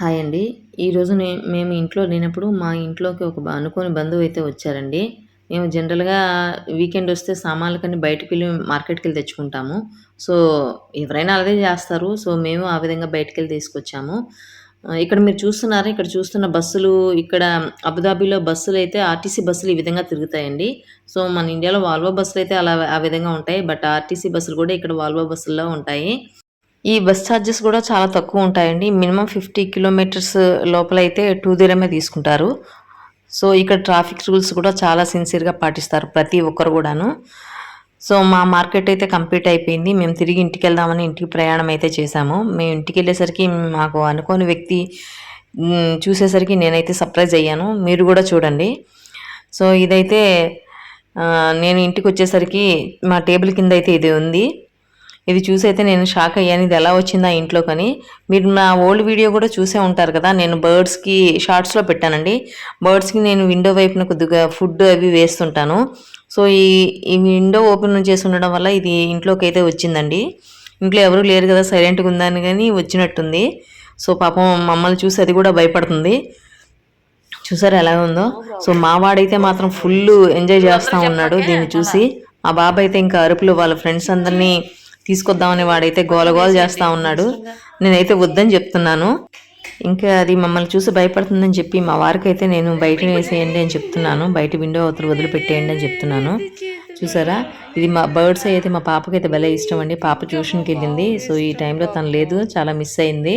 Hi అండి ఈరోజు నే మేము ఇంట్లో లేనప్పుడు మా ఇంట్లోకి ఒక అనుకోని బంధువు అయితే వచ్చారండి. మేము జనరల్‌గా వీకెండ్ వస్తే సామాన్లకన్నీ బయటికెళ్ళి మార్కెట్‌కెళ్ళి తెచ్చుకుంటాము. సో, ఎవరైనా అలాగే చేస్తారు. సో, మేము ఆ విధంగా బయటికెళ్ళి తీసుకొచ్చాము. ఇక్కడ మీరు చూస్తున్నారా? ఇక్కడ చూస్తున్న బస్సులు ఇక్కడ అబుదాబిలో అయితే ఆర్టీసీ బస్సులు ఈ విధంగా తిరుగుతాయండి. సో, మన ఇండియాలో వాల్వో బస్సులు అయితే అలా ఆ విధంగా ఉంటాయి. బట్ ఆర్టీసీ బస్సులు కూడా ఇక్కడ వాల్వో బస్సుల్లో ఉంటాయి. ఈ బస్ చార్జెస్ కూడా చాలా తక్కువ ఉంటాయండి. మినిమం ఫిఫ్టీ కిలోమీటర్స్ లోపలైతే 2 దిరమే తీసుకుంటారు. సో, ఇక్కడ ట్రాఫిక్ రూల్స్ కూడా చాలా సిన్సియర్‌గా పాటిస్తారు ప్రతి ఒక్కరు కూడాను సో, మా మార్కెట్ అయితే కంప్లీట్ అయిపోయింది. మేము తిరిగి ఇంటికి వెళ్దామని ఇంటికి ప్రయాణం అయితే చేశాము. మేము ఇంటికెళ్ళేసరికి మాకు అనుకోని వ్యక్తి చూసేసరికి నేనైతే సర్ప్రైజ్ అయ్యాను. మీరు కూడా చూడండి. సో, ఇదైతే నేను నేను ఇంటికొచ్చేసరికి మా టేబుల్ కింద అయితే ఇది ఉంది. ఇది చూసైతే నేను షాక్ అయ్యాను. ఇది ఎలా వచ్చిందా ఇంట్లోకని. మీరు నా ఓల్డ్ వీడియో కూడా చూసే ఉంటారు కదా! నేను బర్డ్స్‌కి షార్ట్స్‌లో పెట్టానండి. బర్డ్స్‌కి నేను విండో వైపున కొద్దిగా ఫుడ్ అవి వేస్తుంటాను. సో, ఈ ఈ విండో ఓపెన్ చేసి ఉండడం వల్ల ఇది ఇంట్లోకి అయితే వచ్చిందండి. ఇంట్లో ఎవరు లేరు కదా! సైలెంట్‌గా ఉందని కానీ వచ్చినట్టుంది. సో, పాపం మమ్మల్ని చూసి అది కూడా భయపడుతుంది. చూసారు ఎలా ఉందో? సో, మా వాడైతే మాత్రం ఫుల్ ఎంజాయ్ చేస్తూ ఉన్నాడు దీన్ని చూసి. మా అయితే ఇంకా అరుపులు వాళ్ళ ఫ్రెండ్స్ అందరిని తీసుకొద్దామని వాడైతే గోల చేస్తా ఉన్నాడు. నేనైతే వద్దని చెప్తున్నాను. ఇంకా అది మమ్మల్ని చూసి భయపడుతుందని చెప్పి మా వారికైతే నేను బయట వేసేయండి అని చెప్తున్నాను. బయట విండో అవతల వదిలిపెట్టేయండి అని చెప్తున్నాను. చూసారా? ఇది మా బర్డ్స్ అయితే మా పాపకైతే భలే ఇష్టం అండి. పాప ట్యూషన్కి వెళ్ళింది సో, ఈ టైంలో తను లేదు. చాలా మిస్ అయింది.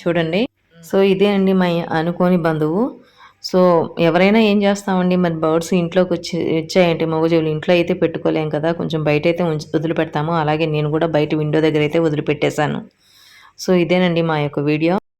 చూడండి. సో, ఇదే అండి మా అనుకోని బంధువు. సో, ఎవరైనా ఏం చేస్తామండి మరి బర్డ్స్ ఇంట్లోకి వచ్చి వచ్చాయంటే మూగజీవులు ఇంట్లో అయితే పెట్టుకోలేం కదా! కొంచెం బయట ఉంచి వదిలిపెడతాము. అలాగే నేను కూడా బయట విండో దగ్గర అయితే వదిలిపెట్టేశాను. సో, ఇదేనండి మా యొక్క వీడియో.